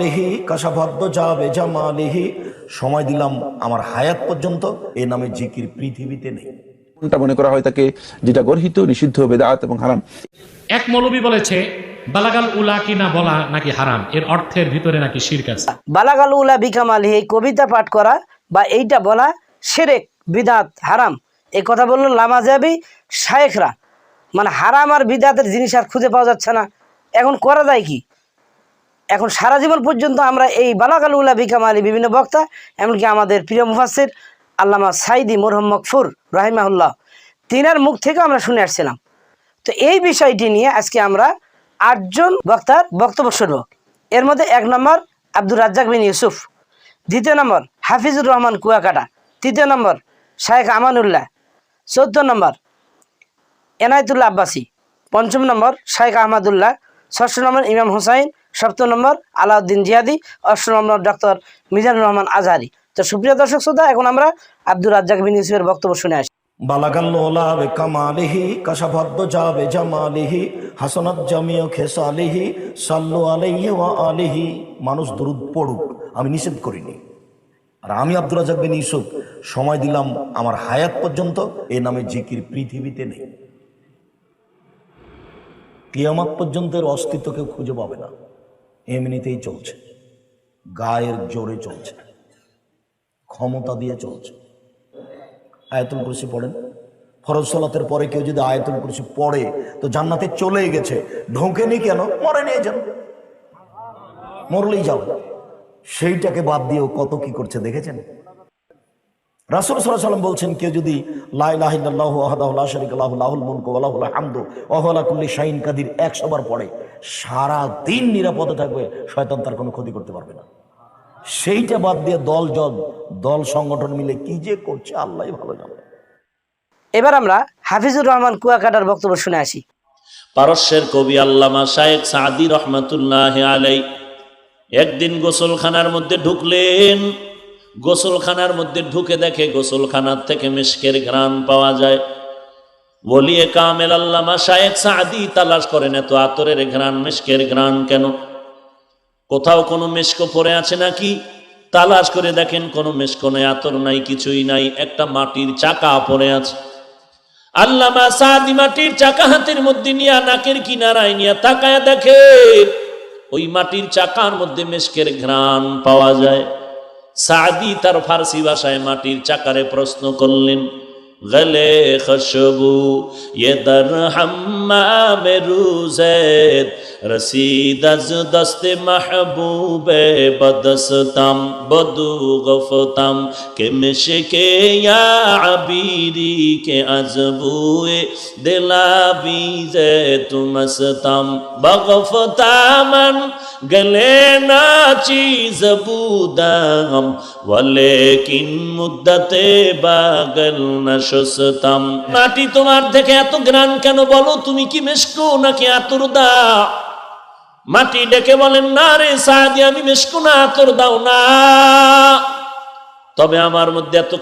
লিহি যাবে জামালিহি। সময় দিলাম আমার হায়াত পর্যন্ত এ নামে জিকির পৃথিবীতে নেই। কোনটা মনে করা হয় তাকে? যেটা গর্হিত নিষিদ্ধ বেদাত এবং হারাম। এক মৌলবী বলেছে বালাগাল উলা কি না বলা নাকি হারাম? এর অর্থের ভিতরে নাকি শিরক আছে। বালাগাল উলা বিকামালি এই কবিতা পাঠ করা বা এইটা বলা সেরেক বিদাত হারাম। এই কথা বলল লামাজাবি শায়েখরা। মানে হারাম আর বিদাতের জিনিস আর খুঁজে পাওয়া যাচ্ছে না। এখন করা যায় কি? এখন সারা জীবন পর্যন্ত আমরা এই বালাগাল উলা বিকামালি বিভিন্ন বক্তা, এমনকি আমাদের প্রিয় মুফাসির আল্লামা সাইদি মোরহম মকফুর রাহিমাহুল্লাহ, তিনার মুখ থেকে আমরা শুনে আসছিলাম। তো এই বিষয়টি নিয়ে আজকে আমরা আটজন বক্তার বক্তব্য শুনব। এর মধ্যে এক নম্বর আব্দুর রাজ্জাক বিন ইউসুফ, দ্বিতীয় নম্বর হাফিজুর রহমান কুয়াকাটা, তৃতীয় নম্বর শায়েখ আমানুল্লাহ, চৌদ্দ নম্বর এনায়তুল্লাহ আব্বাসী, পঞ্চম নম্বর শায়েখ আহমদুল্লাহ, ষষ্ঠ নম্বর ইমাম হুসাইন সপ্তম নম্বর আলাউদ্দিন জিয়াদি অষ্টম নম্বর ডক্টর মিজানুর রহমান আজহারি। তো সুপ্রিয় দর্শক শ্রোতা, এখন আমরা আব্দুর রাজ্জাক বিন ইউসুফের বক্তব্য শুনে আসি। বালাগাল্লোলা বে কামালিহি কাশাবাদ্য যাবে জামালিহি, হাসনাত জামিও খেসালিহি, সাল্লু আলাইহি ওয়া আলিহি। মানুষ দরুদ পড়ুক, আমি নিষেধ করিনি। আর আমি আব্দুল রাজাক বিন ইউসুফ, সময় দিলাম আমার হায়াত পর্যন্ত, এ নামে জিকির পৃথিবীতে নেই। কিয়ামাত পর্যন্ত এর অস্তিত্ব কেউ খুঁজে পাবে না। এমনিতেই চলছে। গায়ের জোরে চলছে। ক্ষমতা দিয়ে চলছে। আয়তন কুরসি পড়েন। ফরজ সালাতের পরে কেউ যদি আয়তন কুরসি পড়ে, তো জান্নাতে চলে গেছে। ঢোকেনি কেন? মরে নিয়ে যান মরলেই যাও সেইটাকে বাদ দিয়েও কত কি করছে, দেখেছেন? রাসুল সাল্লাহ সাল্লাম বলছেন কেউ যদি কুল্লি শাহিন কাদির একশো বার পড়ে সারা দিন নিরাপদে থাকবে শয়তান তার কোনো ক্ষতি করতে পারবে না। সেইটা বাদ দিয়ে দল জল দল সংগঠন মিলে কি যে করছে আল্লাহ ভালো জানে। এবার আমরা হাফিজুর রহমান কুয়াকাটার বক্তব্য শুনে আসি। পারস্যের কবি আল্লামা শায়েক সাদি রহমাতুল্লাহ আলাই একদিন গোসলখানার মধ্যে ঢুকলেন গোসলখানার মধ্যে ঢুকে দেখে গোসলখানার থেকে মিশকের ঘ্রাণ পাওয়া যায়। বলিয়ে কামেল আল্লামা শায়েক সাদি তালাশ করেন এত আতরের ঘ্রাণ, মিশকের ঘ্রাণ কেন? কোথাও কোনো মেশকো পড়ে আছে নাকি? তালাশ করে দেখেন কোনো মেশকো নেই, আতর নাই, কিছুই নাই, একটা মাটির চাকা পড়ে আছে। আল্লামা সাদি মাটির চাকা হাতের মধ্যে নিয়ে নাকের কিনারায় নিয়ে তাকায় দেখে, ওই মাটির চাকার মধ্যে মেশকের ঘ্রাণ পাওয়া যায়। সাদি তার ফার্সি ভাষায় মাটির চাকারে প্রশ্ন করলেন গলে খসবু রসিদাজ দস্তে মাহবুবে বদস্তাম বদু গফতাম কে মেশে কে আবিরি কে আজবুয়ে দেলা বিজে তুমসতাম বগফতামান গলে না চিজ বুদাম বলে কিন মুদ্দতে বাগল না সসতাম মাটি তোমার দেখে এত গ্রান কেন বলো তুমি কি মেশকো নাকি আতুর দা মাটি ডেকে বলেন, না রে সাদি, আমি মেশকো না আতর দাও না। তবে আমার মধ্যে এত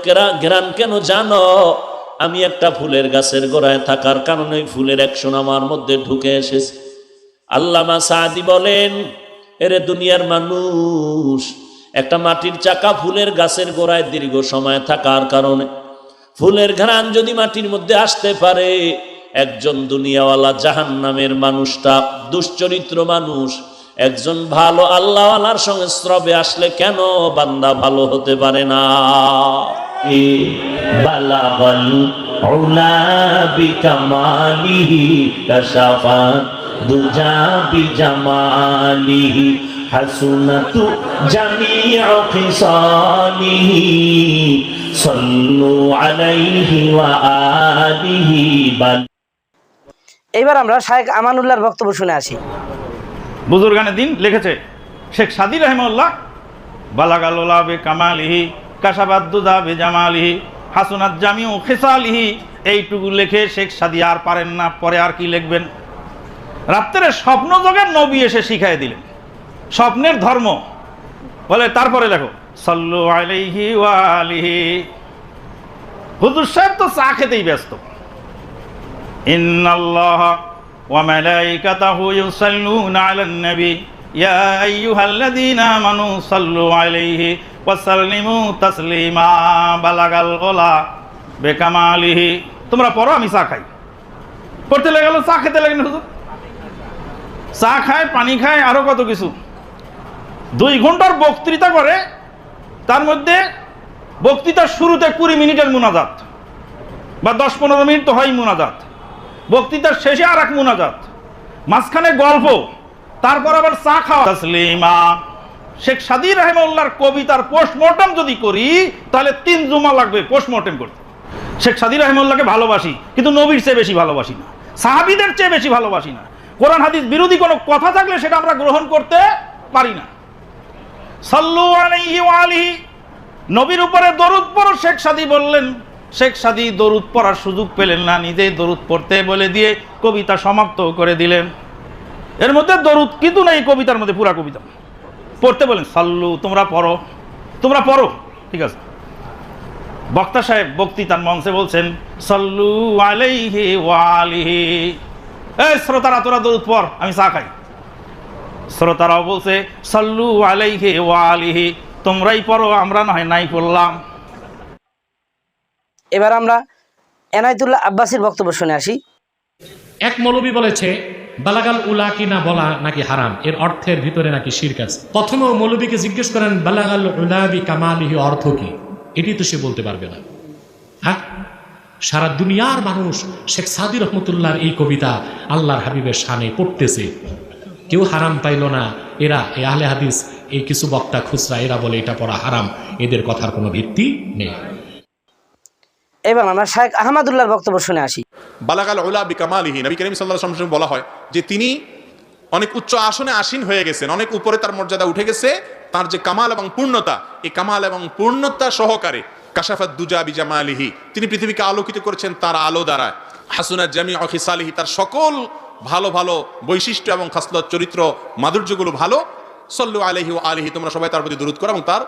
ঘেরান কেন জানো? আমি একটা ফুলের গাছের গোড়ায় থাকার কারণে ফুলের একশন আমার মধ্যে ঢুকে এসেছে। আল্লামা সাদি বলেন, এরে দুনিয়ার মানুষ, একটা মাটির চাকা ফুলের গাছের গোড়ায় দীর্ঘ সময় থাকার কারণে ফুলের ঘ্রাণ যদি মাটির মধ্যে আসতে পারে একজন দুনিয়াওয়ালা জাহান নামের মানুষটা, দুশ্চরিত্র মানুষ, একজন ভালো আল্লাহওয়ালার সঙ্গে স্রবে আসলে কেন বান্দা ভালো হতে পারে না? হাসুনাতু আলাইহি ওয়া আলিহি বাল এইবার আমরা শায়েখ আমানুল্লাহর বক্তব্য শুনে আসি। বুজুর্গানে দিন লিখেছে, শেখ সাদি রহমল্লাহ বালাগালোলা বে কামালিহি কাসাবাদ্দুদা বে জামালিহি, হাসুনাত জামিউ খেসালিহি, এইটুকু লেখে শেখ সাদি আর পারেন না, পরে আর কি লিখবেন? রাত্রে স্বপ্ন যোগের নবী এসে শিখাই দিলেন। স্বপ্নের ধর্ম। বলে, তারপরে লেখো, সল্লু আলিহি। হুজুর সাহেব তো চা খেতেই ব্যস্ত। ইন্নাল্লাহ ওয়া মালাইকাতাহু ইউসাল্লুনা আলান নবী। ইয়া আইয়ুহাল্লাযীনা আমানু সাল্লু আলাইহি ওয়া সাল্লিমু তাসলিমা, বালাগাল ওলা বেকামালিহি। তোমরা পড়ো, আমি চা খাই। পড়তে লেগে গেল, চা খেতে লাগেন হুজুর। চা খায়, পানি খায়, আরও কত কিছু। দুই ঘণ্টার বক্তৃতা করে, তার মধ্যে বক্তৃতার শুরুতে কুড়ি মিনিটের মুনাজাত, বা দশ পনেরো মিনিট তো হয় মুনাজাত। বক্তৃতার শেষে আর এক মুনাজাত। মাঝখানে গল্প, তারপর আবার চা খাওয়া। শেখ সাদি রহমউল্লাহর কবিতার পোস্টমর্টম যদি করি, তাহলে তিন জুমা লাগবে পোস্টমর্টম করতে। শেখ সাদি রহমউল্লাহকে ভালোবাসি, কিন্তু নবীর চেয়ে বেশি ভালোবাসি না। সাহাবিদের চেয়ে বেশি ভালোবাসি না। কোরআন, হাদিস বিরোধী কোনো কথা থাকলে সেটা আমরা গ্রহণ করতে পারি না। সাল্লু আলিহি, নবীর উপরে দরুদ পর শেখ সাদি বললেন শেখ সাদি দরুদ পড়ার সুযোগ পেলেন না, নিজেই দরুদ পড়তে বলে দিয়ে কবিতা সমাপ্ত করে দিলেন। এর মধ্যে দরুদ কিন্তু নেই, কবিতার মধ্যে, পুরা কবিতা। পড়তে বলেন, সাল্লু, তোমরা পড়ো তোমরা পড়ো, ঠিক আছে। বক্তা সাহেব বক্তৃতার মঞ্চে বলছেন, সাল্লু আলাইহি ওয়া আলিহি। এই শ্রোতারা, তোরা দরুদ পড়, আমি চা খাই। শ্রোতারাও বলছে, সাল্লু আলাইহি ওয়া আলিহি, তোমরাই পড়ো, আমরা নয়, নাই পড়লাম। এবার আমরা এনায়তুল্লাহ আব্বাসীর বক্তব্য শুনে আসি। এক মৌলবী বলেছে, বালাগাল উলা কি না বলা নাকি হারাম? এর অর্থের ভিতরে নাকি শিরক আছে। প্রথমে মৌলবীকে জিজ্ঞেস করেন, বালাগাল উলাবি কামালিহি অর্থ কি? এটি তো সে বলতে পারবে না। হ্যাঁ? সারা দুনিয়ার মানুষ শেখ সাদি রহমতুল্লাহর এই কবিতা আল্লাহর হাবিবের শানে পড়তেছে। কেউ হারাম পাইল না। এরা এ আহলে হাদিস, এই কিছু বক্তা খুচরা, এরা বলে এটা পড়া হারাম। এদের কথার কোনো ভিত্তি নেই। এবার আমরা শাহেখ আহমদুল্লাহর বক্তব্য শুনে আসি। বালাগাল ওলা বিকামালিহি, নবী করিম সাল্লাহ সাল্লাম বলা হয় যে তিনি অনেক উচ্চ আসনে আসীন হয়ে গেছেন, অনেক উপরে তার মর্যাদা উঠে গেছে, তার যে কামাল এবং পূর্ণতা, এই কামাল এবং পূর্ণতা সহকারে, কাশাফাত দুজা বিজামালিহি, তিনি পৃথিবীকে আলোকিত করেছেন তার আলো দ্বারা। হাসুনা জামি অখিসালিহি তার সকল ভালো ভালো বৈশিষ্ট্য এবং খাসলত চরিত্র, মাধুর্যগুলো ভালো। সল্লু আলহি ও আলিহি, তোমরা সবাই তার প্রতি দূরত করো এবং তার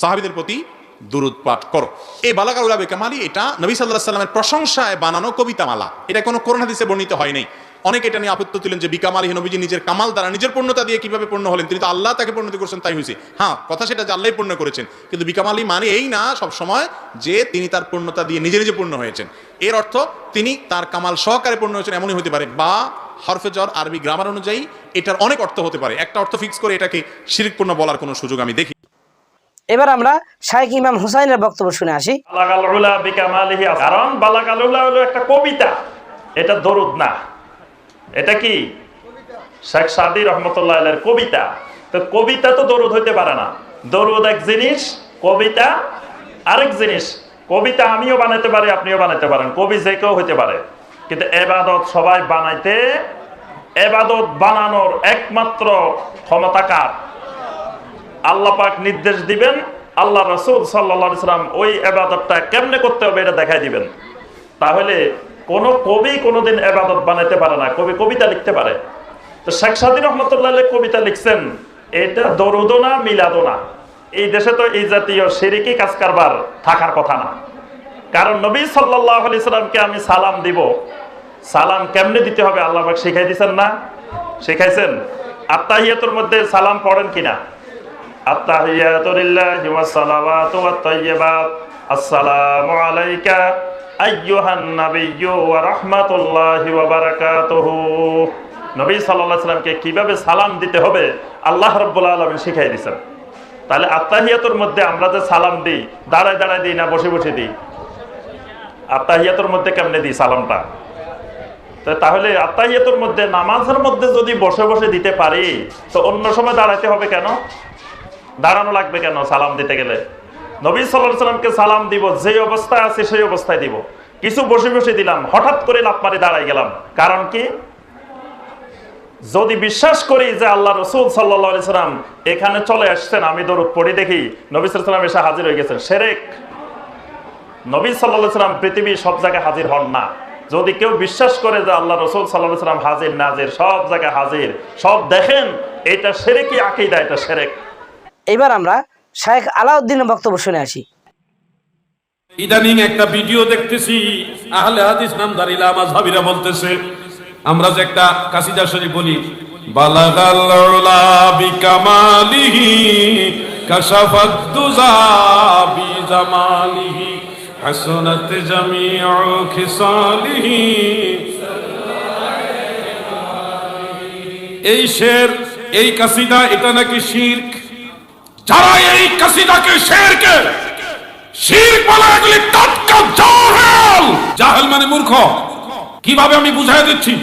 সাহাবিদের প্রতি দুরুদ পাঠ করো। এই বালাকা উলাবে কামালি, এটা নবী সাল্লাহ সাল্লামের প্রশংসায় বানানো কবিতা মালা এটা কোনো করোনা হাদিসে বর্ণিত হয় নাই। অনেকে এটা নিয়ে আপত্তি তুলেন যে বিকামালি নবীজি নিজের কামাল দ্বারা নিজের পূর্ণতা দিয়ে কীভাবে পূর্ণ হলেন, তিনি তো আল্লাহ তাকে পূর্ণতি করেছেন, তাই হয়েছে। হ্যাঁ কথা সেটা যে আল্লাহ পূর্ণ করেছেন, কিন্তু বিকামালি মানে এই না সব সময় যে তিনি তার পূর্ণতা দিয়ে নিজে নিজে পূর্ণ হয়েছেন। এর অর্থ তিনি তার কামাল সহকারে পূর্ণ হয়েছেন, এমনই হতে পারে। বা হরফে জ্বর আরবি গ্রামার অনুযায়ী এটার অনেক অর্থ হতে পারে। একটা অর্থ ফিক্স করে এটাকে শিরিকপূর্ণ বলার কোনো সুযোগ আমি দেখি এবার আমরা শাহেখ ইমাম হুসাইনের বক্তব্য শুনে আসি। কারণ বালাগাল উলা হলো একটা কবিতা। এটা দরুদ না। এটা কি? শেখ সাদি রহমতুল্লাহ কবিতা। তো কবিতা তো দরুদ হইতে পারে না। দরুদ এক জিনিস, কবিতা আরেক জিনিস। কবিতা আমিও বানাইতে পারি, আপনিও বানাইতে পারেন। কবি যে কেউ হইতে পারে। কিন্তু এবাদত সবাই বানাইতে এবাদত বানানোর একমাত্র ক্ষমতা কার? আল্লাহ পাক নির্দেশ দিবেন, আল্লাহ রসুল সাল্লা সাল্লাম ওই এবাদতটা কেমনে করতে হবে এটা দেখাই দিবেন। তাহলে কোন কবি কোনোদিন এবাদত বানাইতে পারে না, কবি কবিতা লিখতে পারে। তো শেখ সাদি রহমতুল্লাহ কবিতা লিখছেন, এটা দরুদো না মিলাদো না। এই দেশে তো এই জাতীয় সিরিকি কাজ কারবার থাকার কথা না। কারণ নবী সাল্লাহ আলি সাল্লামকে আমি সালাম দিব। সালাম কেমনে দিতে হবে আল্লাহ শিখাই দিছেন না? শিখাইছেন, আত্মাহিয়াতুর মধ্যে সালাম পড়েন কিনা? التحيات لله والصلوات والطيبات السلام عليك أيها النبي ورحمة الله وبركاته নবী সাল্লাহ সাল্লামকে কিভাবে সালাম দিতে হবে আল্লাহ রব্বুল আলমিন শিখাই দিয়েছেন তাহলে আত্মাহিয়াতুর মধ্যে আমরা যে সালাম দিই দাঁড়ায় দাঁড়ায় দিই না বসে বসে দিই আত্মাহিয়াতুর মধ্যে কেমনে দিই সালামটা তো তাহলে আত্মাহিয়াতুর মধ্যে নামাজের মধ্যে যদি বসে বসে দিতে পারি তো অন্য সময় দাঁড়াতে হবে কেন দাঁড়ানো লাগবে কেন? সালাম দিতে গেলে। নবী সাল্লাহ সাল্লামকে সালাম দিব যে অবস্থায় আছে সেই অবস্থায় দিব। কিছু বসে বসে দিলাম, হঠাৎ করে লাভ মারি দাঁড়াই গেলাম। কারণ কি? যদি বিশ্বাস করি যে আল্লাহ রসুল সাল্লা সাল্লাম এখানে চলে আসছেন, আমি দরুদ পড়ি দেখি নবী সাল্লাম এসে হাজির হয়ে গেছেন। সেরেক। নবী সাল্লাহ সাল্লাম পৃথিবী সব জায়গায় হাজির হন না। যদি কেউ বিশ্বাস করে যে আল্লাহ রসুল সাল্লাহ সাল্লাম হাজির, নাজির, সব জায়গায় হাজির, সব দেখেন, এটা সেরেকি আকিদা, এটা সেরেক। এবার আমরা শেখ আলাউদ্দিনের বক্তব্য শুনে আসি। ইদানিং একটা ভিডিও দেখতেছি, আহলে হাদিস নামদারিলা মাযহাবীরা বলতেছে, আমরা যে একটা কাসিদা শরীফ বলি, বালাগাল উলা বিকামালিহি, কাশাফাত দুজা বিজামালিহি, হাসনাত জামিউ খিসালিহি। এই শের, এই কাসিদা, এটা নাকি শিরক? যারা এই কাসিদাকে শেরকে শির্ক বলে এগুলি টাটকা জাহেল জাহেল মানে মূর্খ। কীভাবে আমি বুঝাই দিচ্ছি?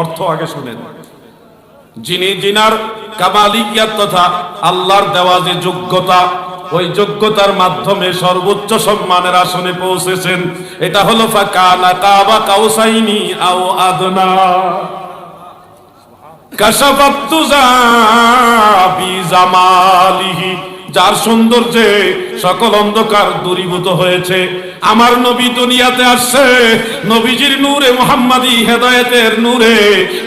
অর্থ আগে শুনেন। যিনি জিনার কামালিকিয়াত তথা আল্লাহর দেওয়া যে যোগ্যতা, ওই যোগ্যতার মাধ্যমে সর্বোচ্চ সম্মানের আসনে পৌঁছেছেন, এটা হলো ফাকানা কাবা কাউসাইনি আও আদনা। যার সৌন্দর্যে সকল অন্ধকার দূরীভূত হয়েছে। আমার নবী দুনিয়াতে আসছে, নবীজির নূরে, মোহাম্মদী হেদায়েতের নূরে,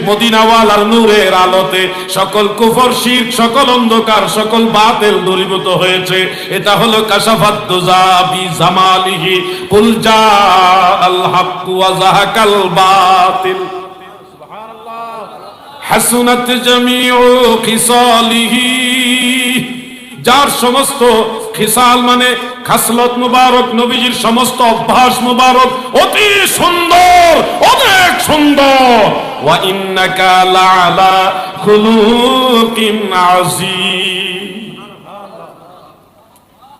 মদিনাওয়ালার নূরের আলোতে। সকল কুফর শির সকল অন্ধকার, সকল বাতিল দূরীভূত হয়েছে। এটা হলো কাশাফাত্তুজা বিজামালিহি কুল জা আল হাক্কু ওয়া জাহাকাল বাতিল। হাসুনাত খিসালিহি। যার সমস্ত খিসাল মানে খাসলত মুবারক, নবীজির সমস্ত অভ্যাস মুবারক, অতি সুন্দর, অনেক সুন্দর। ওয়া ইন্নাকা লাআলা খুলুকিন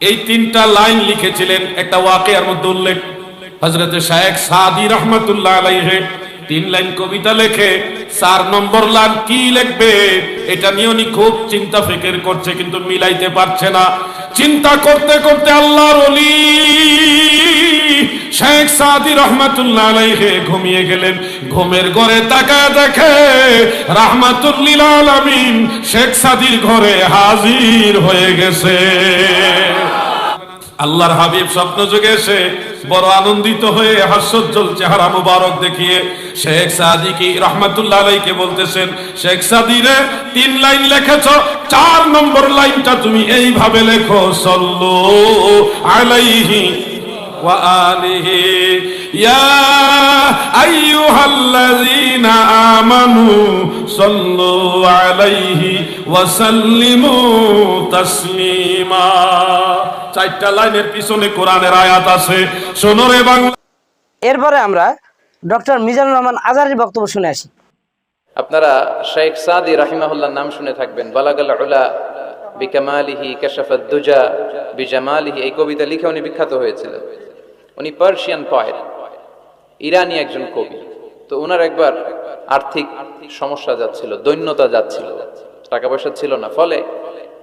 এই তিনটা লাইন লিখেছিলেন একটা ওয়াকিয়ার মধ্যে উল্লেখ। হজরত শায়েখ সাদি রহমতুল্লাহ আলাইহে তিন লাইন কবিতা লেখে, চার নম্বর লাইন কি লিখবে, এটা নিয়ে উনি খুব চিন্তা ফিকির করছে, কিন্তু মিলাইতে পারছে না। চিন্তা করতে করতে আল্লাহর অলি শেখ সাদি রহমাতুল্লাহ আলাইহে ঘুমিয়ে গেলেন। ঘুমের ঘরে তাকায় দেখে রাহমাতুল্লিল আলামিন শেখ সাদির ঘরে হাজির হয়ে গেছে। আল্লাহর হাবিব স্বপ্ন যুগে এসে বড় আনন্দিত হয়ে হাস্যোজ্জ্বল চেহারা মুবারক দেখিয়ে শেখ সাদিকি রহমাতুল্লাহ আলাইকে বলতেছেন শেখ সাদি রে তিন লাইন লিখেছ চার নম্বর লাইনটা তুমি এইভাবে লেখো সল্লু আলাইহি وآله يا أيها الذين آمنوا صلوا عليه وسلموا تسليما চারটা লাইনের পিছনে কোরআনের আয়াত আছে। শোনো রে বাংলা এরপরে আমরা ডক্টর মিজানুর রহমান আজারির বক্তব্য শুনে আসি। আপনারা শেখ সাদি রাহিমাহুল্লাহ নাম শুনে থাকবেন। বালাগাল উলা বিকামালিহি কাশাফাত দুজা বিজামালিহি। এই কবিতা লিখে উনি বিখ্যাত হয়েছিলেন। উনি পার্সিয়ান পয়েট ইরানি একজন কবি। তো ওনার একবার আর্থিক সমস্যা যাচ্ছিল দৈন্যতা যাচ্ছিল। টাকা পয়সা ছিল না ফলে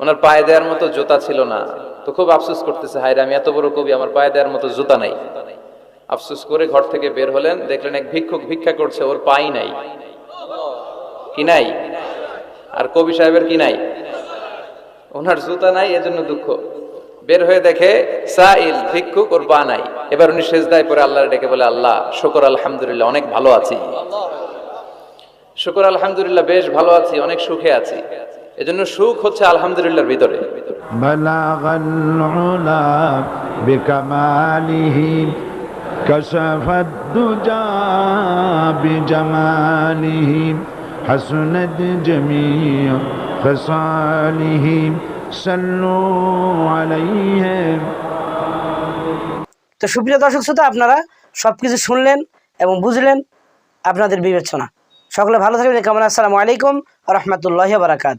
ওনার পায়ে দেওয়ার মতো জোতা ছিল না। তো খুব আফসোস করতেছে, হায়রে, আমি এত বড় কবি, আমার পায়ে দেওয়ার মতো জুতা নাই। আফসোস করে ঘর থেকে বের হলেন, দেখলেন এক ভিক্ষুক ভিক্ষা করছে, ওর পাই নাই। কি নাই? আর কবি সাহেবের কি নাই? ওনার জুতা নাই, এজন্য দুঃখ। বের হয়ে দেখে সাইল, ভিক্ষুক, ওর পা নাই। এবার উনি সেজদায় পরে আল্লাহর ডেকে বলে, আল্লাহ, শুকর আলহামদুলিল্লাহ, অনেক ভালো আছি। শুকর আলহামদুলিল্লাহ, বেশ ভালো আছি, অনেক সুখে আছি। এজন্য সুখ হচ্ছে আলহামদুলিল্লাহর ভিতরে। بلغ العلا بكماله كشف الدجى بجماله حسنت جميع خصاله صلوا عليه তো সুপ্রিয় দর্শক শ্রোতা আপনারা সবকিছু শুনলেন এবং বুঝলেন আপনাদের বিবেচনা সকলে ভালো থাকবেন কেমন আসসালামু আলাইকুম রহমতুল্লাহ বারাকাত